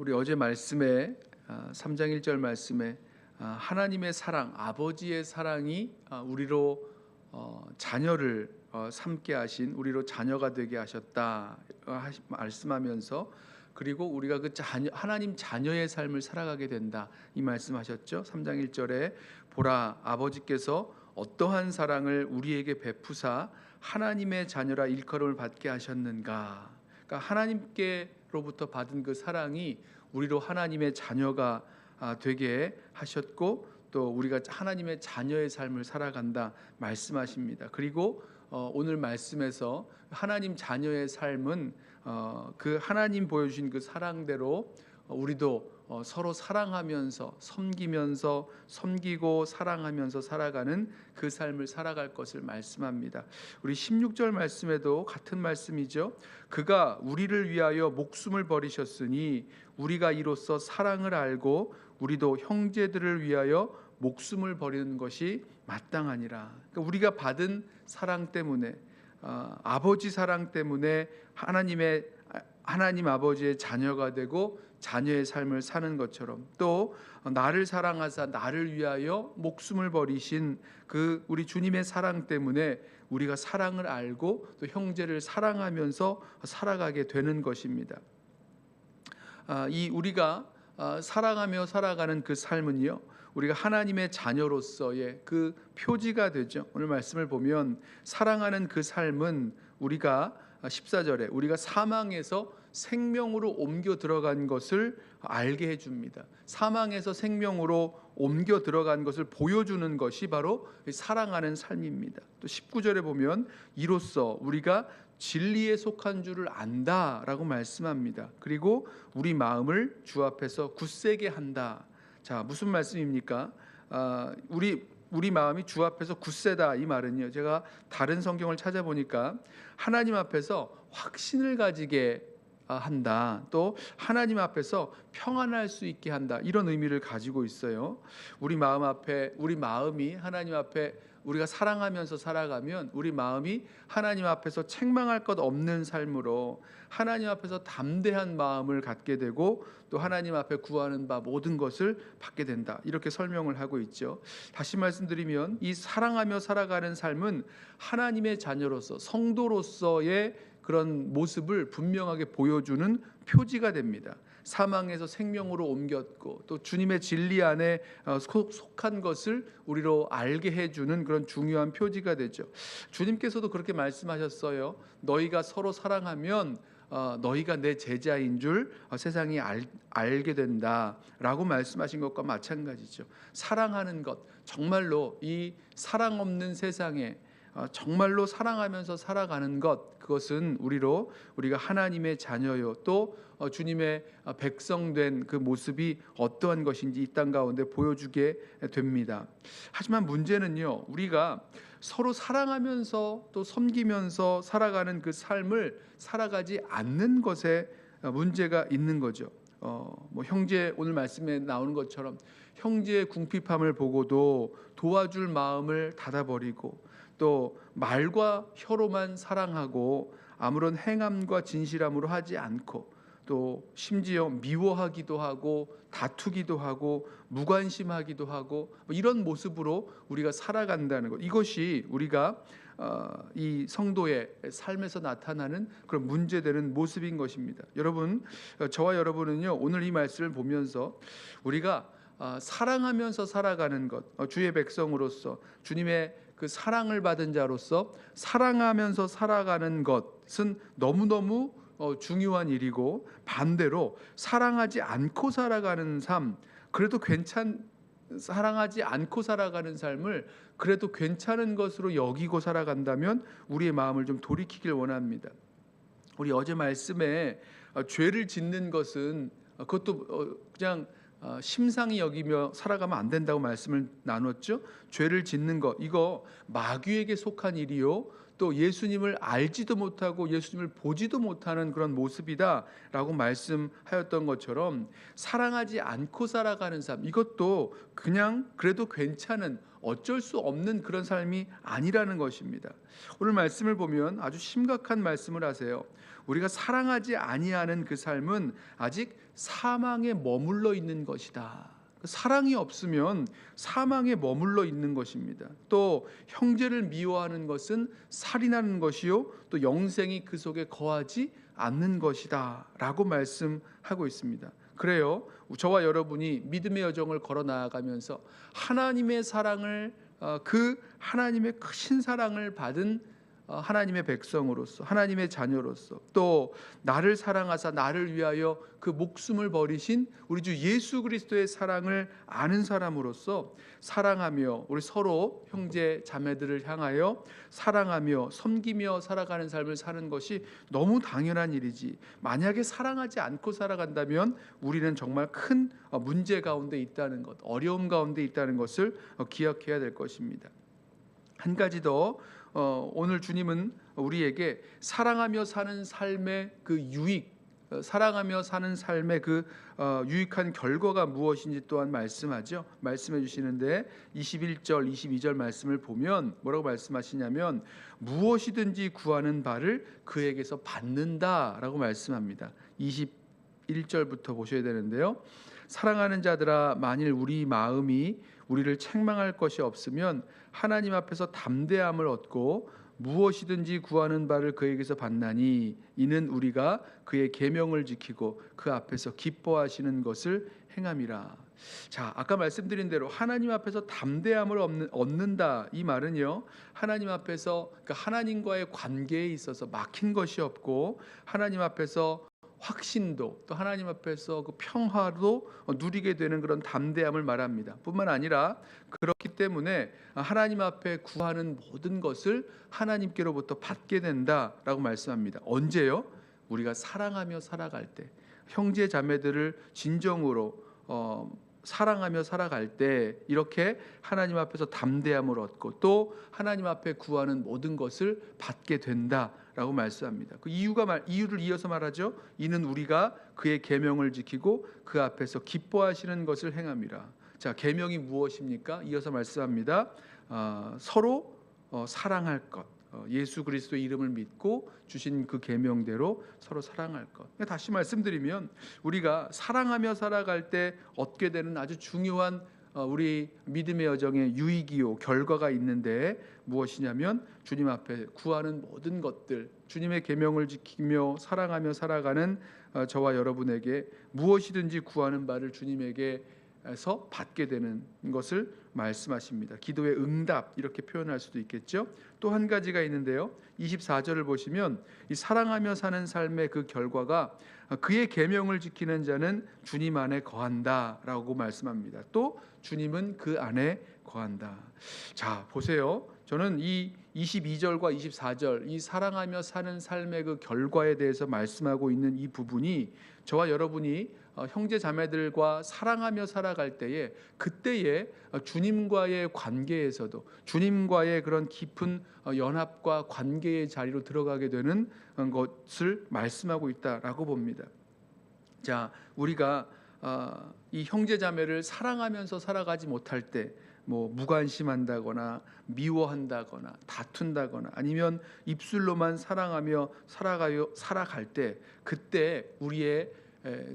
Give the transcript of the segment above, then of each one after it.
우리 어제 말씀에 3장 1절 말씀에 아, 하나님의 사랑, 아버지의 사랑이 아, 우리로 어, 자녀를 어, 삼게 하신 우리로 자녀가 되게 하셨다 어, 말씀하면서 그리고 우리가 그 자녀, 하나님 자녀의 삶을 살아가게 된다 이 말씀하셨죠. 3장 1절에 보라 아버지께서 어떠한 사랑을 우리에게 베푸사 하나님의 자녀라 일컬음을 받게 하셨는가. 그러니까 하나님께 로부터 받은 그 사랑이 우리로 하나님의 자녀가 아, 되게 하셨고 또 우리가 하나님의 자녀의 삶을 살아간다 말씀하십니다. 그리고 어, 오늘 말씀에서 하나님 자녀의 삶은 어, 그 하나님 보여주신 그 사랑대로 어, 우리도 어, 서로 사랑하면서 섬기면서 섬기고 사랑하면서 살아가는 그 삶을 살아갈 것을 말씀합니다. 우리 16절 말씀에도 같은 말씀이죠. 그가 우리를 위하여 목숨을 버리셨으니 우리가 이로써 사랑을 알고 우리도 형제들을 위하여 목숨을 버리는 것이 마땅하니라. 그러니까 우리가 받은 사랑 때문에 아, 아버지 사랑 때문에 하나님의 하나님 아버지의 자녀가 되고 자녀의 삶을 사는 것처럼 또 나를 사랑하사 나를 위하여 목숨을 버리신 그 우리 주님의 사랑 때문에 우리가 사랑을 알고 또 형제를 사랑하면서 살아가게 되는 것입니다. 아, 이 우리가 아, 사랑하며 살아가는 그 삶은요. 우리가 하나님의 자녀로서의 그 표지가 되죠. 오늘 말씀을 보면 사랑하는 그 삶은 우리가 14절에 우리가 사망에서 생명으로 옮겨 들어간 것을 알게 해 줍니다. 사망에서 생명으로 옮겨 들어간 것을 보여주는 것이 바로 사랑하는 삶입니다. 또 19절에 보면 이로써 우리가 진리에 속한 줄을 안다라고 말씀합니다. 그리고 우리 마음을 주 앞에서 굳세게 한다. 자 무슨 말씀입니까? 아, 우리 우리 마음이 주 앞에서 굳세다 이 말은요. 제가 다른 성경을 찾아보니까 하나님 앞에서 확신을 가지게 아, 한다. 또 하나님 앞에서 평안할 수 있게 한다. 이런 의미를 가지고 있어요. 우리 마음 앞에 우리 마음이 하나님 앞에 우리가 사랑하면서 살아가면 우리 마음이 하나님 앞에서 책망할 것 없는 삶으로 하나님 앞에서 담대한 마음을 갖게 되고 또 하나님 앞에 구하는 바 모든 것을 받게 된다. 이렇게 설명을 하고 있죠. 다시 말씀드리면 이 사랑하며 살아가는 삶은 하나님의 자녀로서 성도로서의 그런 모습을 분명하게 보여주는 표지가 됩니다. 사망에서 생명으로 옮겼고 또 주님의 진리 안에 어, 속- 속한 것을 우리로 알게 해주는 그런 중요한 표지가 되죠. 주님께서도 그렇게 말씀하셨어요. 너희가 서로 사랑하면 어, 너희가 내 제자인 줄 어, 세상이 알, 알게 된다라고 말씀하신 것과 마찬가지죠. 사랑하는 것 정말로 이 사랑 없는 세상에 어, 정말로 사랑하면서 살아가는 것 그것은 우리로 우리가 하나님의 자녀요 또 어, 주님의 어, 백성된 그 모습이 어떠한 것인지 이 땅 가운데 보여주게 됩니다. 하지만 문제는요 우리가 서로 사랑하면서 또 섬기면서 살아가는 그 삶을 살아가지 않는 것에 어, 문제가 있는 거죠. 어, 뭐 형제 오늘 말씀에 나오는 것처럼 형제의 궁핍함을 보고도 도와줄 마음을 닫아버리고 또 말과 혀로만 사랑하고 아무런 행함과 진실함으로 하지 않고 또 심지어 미워하기도 하고 다투기도 하고 무관심하기도 하고 뭐 이런 모습으로 우리가 살아간다는 것 이것이 우리가 어, 이 성도의 삶에서 나타나는 그런 문제되는 모습인 것입니다. 여러분 어, 저와 여러분은요 오늘 이 말씀을 보면서 우리가 아, 사랑하면서 살아가는 것 어, 주의 백성으로서 주님의 그 사랑을 받은 자로서 사랑하면서 살아가는 것은 너무너무 어, 중요한 일이고 반대로 사랑하지 않고 살아가는 삶 그래도 괜찮 사랑하지 않고 살아가는 삶을 그래도 괜찮은 것으로 여기고 살아간다면 우리의 마음을 좀 돌이키길 원합니다. 우리 어제 말씀에 어, 죄를 짓는 것은 어, 그것도 어, 그냥 어, 심상히 여기며 살아가면 안 된다고 말씀을 나눴죠. 죄를 짓는 것 이거 마귀에게 속한 일이요. 또 예수님을 알지도 못하고 예수님을 보지도 못하는 그런 모습이다라고 말씀하였던 것처럼 사랑하지 않고 살아가는 삶 이것도 그냥 그래도 괜찮은 어쩔 수 없는 그런 삶이 아니라는 것입니다. 오늘 말씀을 보면 아주 심각한 말씀을 하세요. 우리가 사랑하지 아니하는 그 삶은 아직 사망에 머물러 있는 것이다. 사랑이 없으면 사망에 머물러 있는 것입니다. 또 형제를 미워하는 것은 살인하는 것이요 또 영생이 그 속에 거하지 않는 것이다라고 말씀하고 있습니다. 그래요. 저와 여러분이 믿음의 여정을 걸어 나아가면서 하나님의 사랑을 어, 그 하나님의 크신 사랑을 받은 어, 하나님의 백성으로서 하나님의 자녀로서 또 나를 사랑하사 나를 위하여 그 목숨을 버리신 우리 주 예수 그리스도의 사랑을 아는 사람으로서 사랑하며 우리 서로 형제 자매들을 향하여 사랑하며 섬기며 살아가는 삶을 사는 것이 너무 당연한 일이지 만약에 사랑하지 않고 살아간다면 우리는 정말 큰 어, 문제 가운데 있다는 것 어려움 가운데 있다는 것을 어, 기억해야 될 것입니다. 한 가지 더 어, 오늘 주님은 우리에게 사랑하며 사는 삶의 그 유익, 어, 사랑하며 사는 삶의 그 어, 유익한 결과가 무엇인지 또한 말씀하죠. 말씀해 주시는데 21절, 22절 말씀을 보면 뭐라고 말씀하시냐면 무엇이든지 구하는 바를 그에게서 받는다라고 말씀합니다. 21절부터 보셔야 되는데요. 사랑하는 자들아 만일 우리 마음이 우리를 책망할 것이 없으면 하나님 앞에서 담대함을 얻고 무엇이든지 구하는 바를 그에게서 받나니 이는 우리가 그의 계명을 지키고 그 앞에서 기뻐하시는 것을 행함이라. 자, 아까 말씀드린 대로 하나님 앞에서 담대함을 얻는, 얻는다 이 말은요. 하나님 앞에서 그러니까 하나님과의 관계에 있어서 막힌 것이 없고 하나님 앞에서 확신도 또 하나님 앞에서 그 평화도 누리게 되는 그런 담대함을 말합니다. 뿐만 아니라 그렇기 때문에 하나님 앞에 구하는 모든 것을 하나님께로부터 받게 된다라고 말씀합니다. 언제요? 우리가 사랑하며 살아갈 때 형제 자매들을 진정으로 어, 사랑하며 살아갈 때 이렇게 하나님 앞에서 담대함을 얻고 또 하나님 앞에 구하는 모든 것을 받게 된다 라고 말씀합니다. 그 이유가 말 이유를 이어서 말하죠. 이는 우리가 그의 계명을 지키고 그 앞에서 기뻐하시는 것을 행함이라. 자, 계명이 무엇입니까? 이어서 말씀합니다. 어, 서로 어, 사랑할 것. 어, 예수 그리스도의 이름을 믿고 주신 그 계명대로 서로 사랑할 것. 그러니까 다시 말씀드리면 우리가 사랑하며 살아갈 때 얻게 되는 아주 중요한 어, 우리 믿음의 여정의 유익이요 결과가 있는데 무엇이냐면 주님 앞에 구하는 모든 것들 주님의 계명을 지키며 사랑하며 살아가는 어, 저와 여러분에게 무엇이든지 구하는 바를 주님에게 서 받게 되는 것을 말씀하십니다. 기도의 응답 이렇게 표현할 수도 있겠죠. 또 한 가지가 있는데요. 24절을 보시면 이 사랑하며 사는 삶의 그 결과가 그의 계명을 지키는 자는 주님 안에 거한다라고 말씀합니다. 또 주님은 그 안에 거한다. 자, 보세요. 저는 이 22절과 24절 이 사랑하며 사는 삶의 그 결과에 대해서 말씀하고 있는 이 부분이 저와 여러분이 어, 형제 자매들과 사랑하며 살아갈 때에 그때에 어, 주님과의 관계에서도 주님과의 그런 깊은 어, 연합과 관계의 자리로 들어가게 되는 것을 말씀하고 있다라고 봅니다. 자, 우리가 이 형제 자매를 사랑하면서 살아가지 못할 때 뭐 무관심한다거나 미워한다거나 다툰다거나 아니면 입술로만 사랑하며 살아가요 살아갈 때 그때 우리의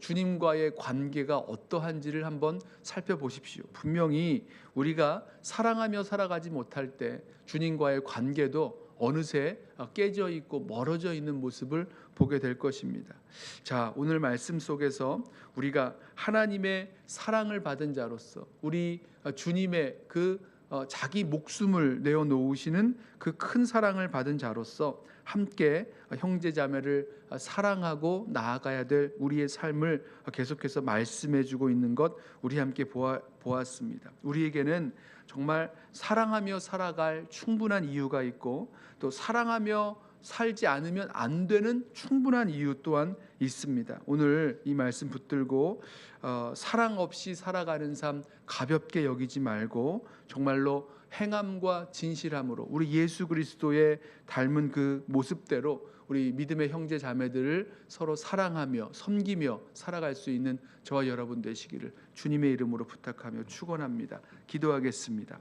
주님과의 관계가 어떠한지를 한번 살펴보십시오. 분명히 우리가 사랑하며 살아가지 못할 때 주님과의 관계도 어느새 깨져 있고 멀어져 있는 모습을 보게 될 것입니다. 자, 오늘 말씀 속에서 우리가 하나님의 사랑을 받은 자로서 우리 주님의 그 어, 자기 목숨을 내어 놓으시는 그 큰 사랑을 받은 자로서 함께 형제 자매를 사랑하고 나아가야 될 우리의 삶을 계속해서 말씀해 주고 있는 것 우리 함께 보아, 보았습니다. 우리에게는 정말 사랑하며 살아갈 충분한 이유가 있고 또 사랑하며 살지 않으면 안 되는 충분한 이유 또한 있습니다. 오늘 이 말씀 붙들고 어, 사랑 없이 살아가는 삶 가볍게 여기지 말고 정말로 행함과 진실함으로 우리 예수 그리스도의 닮은 그 모습대로 우리 믿음의 형제 자매들을 서로 사랑하며 섬기며 살아갈 수 있는 저와 여러분 되시기를 주님의 이름으로 부탁하며 축원합니다. 기도하겠습니다.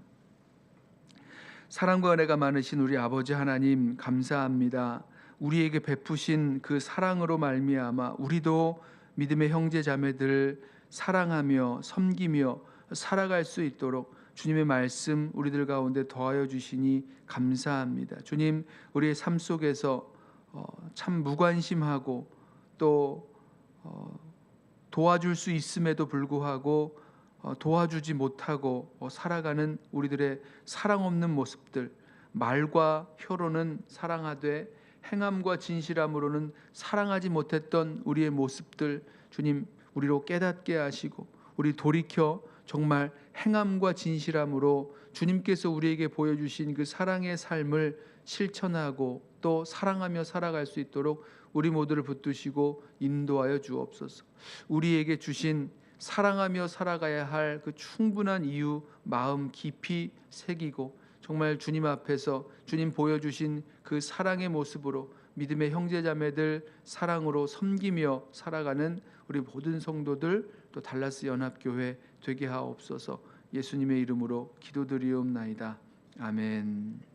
사랑과 은혜가 많으신 우리 아버지 하나님 감사합니다. 우리에게 베푸신 그 사랑으로 말미암아 우리도 믿음의 형제 자매들 사랑하며 섬기며 살아갈 수 있도록 주님의 말씀 우리들 가운데 더하여 주시니 감사합니다. 주님 우리의 삶 속에서 어, 참 무관심하고 또 어, 도와줄 수 있음에도 불구하고 어, 도와주지 못하고 어, 살아가는 우리들의 사랑 없는 모습들 말과 혀로는 사랑하되 행함과 진실함으로는 사랑하지 못했던 우리의 모습들 주님 우리로 깨닫게 하시고 우리 돌이켜 정말 행함과 진실함으로 주님께서 우리에게 보여주신 그 사랑의 삶을 실천하고 또 사랑하며 살아갈 수 있도록 우리 모두를 붙드시고 인도하여 주옵소서. 우리에게 주신 사랑하며 살아가야 할 그 충분한 이유 마음 깊이 새기고 정말 주님 앞에서 주님 보여주신 그 사랑의 모습으로 믿음의 형제자매들 사랑으로 섬기며 살아가는 우리 모든 성도들 또 달라스 연합교회 되게 하옵소서 예수님의 이름으로 기도드리옵나이다 아멘.